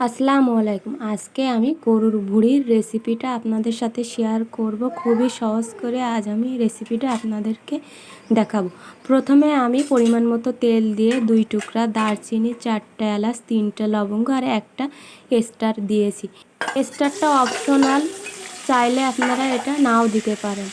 আসসালামু আলাইকুম। আজকে আমি গরুর ভুড়ির রেসিপিটা আপনাদের সাথে শেয়ার করব। খুবই সহজ করে আজ আমি রেসিপিটা আপনাদেরকে দেখাবো। প্রথমে আমি পরিমাণ মতো তেল দিয়ে দুই টুকরা দারচিনি, চারটা এলাচ, তিনটা লবঙ্গ আর একটা স্টার দিয়েছি। স্টারটা অপশনাল, চাইলে আপনারা এটা নাও দিতে পারেন।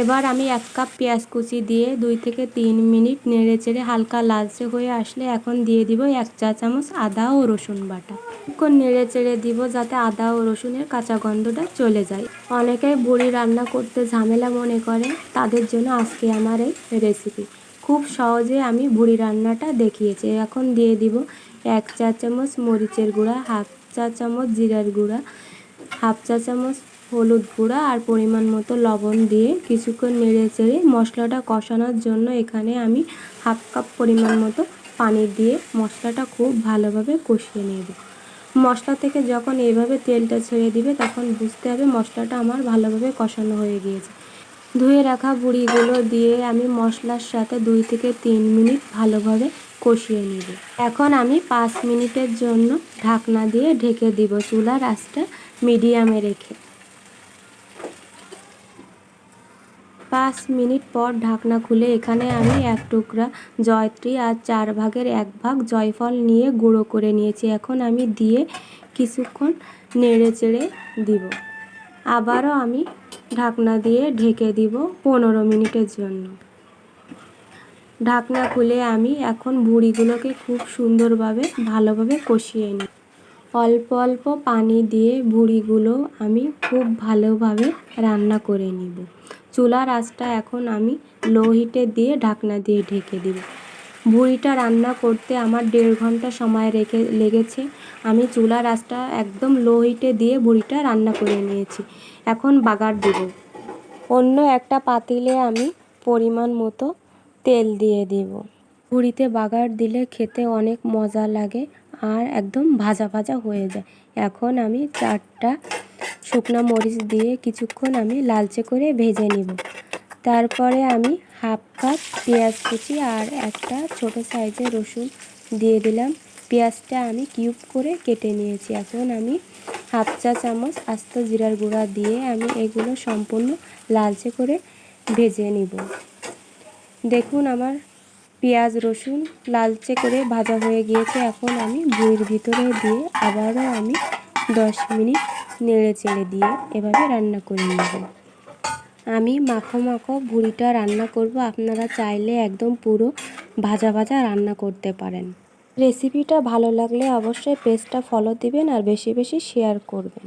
এবার আমি এক কাপ পেঁয়াজ কুচি দিয়ে দুই থেকে তিন মিনিট নেড়ে চেড়ে হালকা লালচে হয়ে আসলে এখন দিয়ে দিব এক চা চামচ আদা ও রসুন বাটা। এখন নেড়ে চেড়ে দিব যাতে আদা ও রসুনের কাঁচা গন্ধটা চলে যায়। অনেকেই বুড়ি রান্না করতে ঝামেলা মনে করে, তাদের জন্য আজকে আমার এই রেসিপি খুব সহজে আমি বুড়ি রান্নাটা দেখিয়েছি। এখন দিয়ে দিব এক চা চামচ মরিচের গুঁড়া, হাফ চা চামচ জিরার গুঁড়া, হাফ চা চামচ হলুদ গুঁড়া আর পরিমাণ মতো লবণ দিয়ে কিছুক্ষণ নেড়ে চেড়ে মশলাটা কষানোর জন্য এখানে আমি হাফ কাপ পরিমাণ মতো পানি দিয়ে মশলাটা খুব ভালোভাবে কষিয়ে নেব। মশলা থেকে যখন এইভাবে তেলটা ছেড়ে দিবে, তখন বুঝতে হবে মশলাটা আমার ভালোভাবে কষানো হয়ে গিয়েছে। ধুয়ে রাখা বুড়িগুলো দিয়ে আমি মশলার সাথে দুই থেকে তিন মিনিট ভালোভাবে কষিয়ে নিব। এখন আমি পাঁচ মিনিটের জন্য ঢাকনা দিয়ে ঢেকে দিব চুলার আঁচটা মিডিয়ামে রেখে। পাঁচ মিনিট পর ঢাকনা খুলে এখানে আমি এক টুকরা জয়ত্রী আর চার ভাগের এক ভাগ জয়ফল নিয়ে গুঁড়ো করে নিয়েছি। এখন আমি দিয়ে কিছুক্ষণ নেড়ে চেড়ে দিব। আবারও আমি ঢাকনা দিয়ে ঢেকে দিব পনেরো মিনিটের জন্য। ঢাকনা খুলে আমি এখন বুড়িগুলোকে খুব সুন্দরভাবে, ভালোভাবে কষিয়ে নিই। অল্প অল্প পানি দিয়ে বুড়িগুলো আমি খুব ভালোভাবে রান্না করে নিব। চুলার আঁচটা এখন আমি লো হিটে দিয়ে ঢাকনা দিয়ে ঢেকে দিব। বুড়িটা রান্না করতে আমার দেড় ঘণ্টা সময় রেখে, লেগেছে। আমি চুলার আঁচটা একদম লো হিটে দিয়ে বুড়িটা রান্না করে নিয়েছি। এখন বাগার দিব। অন্য একটা পাতিলে আমি পরিমাণ মতো তেল দিয়ে দিব। বুড়িতে বাগার দিলে খেতে অনেক মজা লাগে। আর একদম ভাজা ভাজা হয়ে যায়। এখন আমি চারটা শুকনো মরিচ দিয়ে কিছুক্ষণ আমি লালচে করে ভেজে নিব। তারপরে আমি হাফ কাপ পেঁয়াজ কুচি আর একটা ছোট সাইজের রসুন দিয়ে দিলাম। পেঁয়াজটা আমি কিউব করে কেটে নিয়েছি। এখন আমি হাফ চা চামচ আস্ত জিরার গুঁড়া দিয়ে আমি এগুলো সম্পূর্ণ লালচে করে ভেজে নিব। দেখুন আমার পেঁয়াজ, রসুন লালচে করে ভাজা হয়ে গিয়েছে। এখন আমি বুড়ির ভিতরে দিয়ে আবারও আমি দশ মিনিট নেড়ে চেড়ে দিয়ে এভাবে রান্না করে নেব। আমি মাখো মাখো ভুড়িটা রান্না করব। আপনারা চাইলে একদম পুরো ভাজা ভাজা রান্না করতে পারেন। রেসিপিটা ভালো লাগলে অবশ্যই পেজটা ফলো দিবেন আর বেশি বেশি শেয়ার করবেন।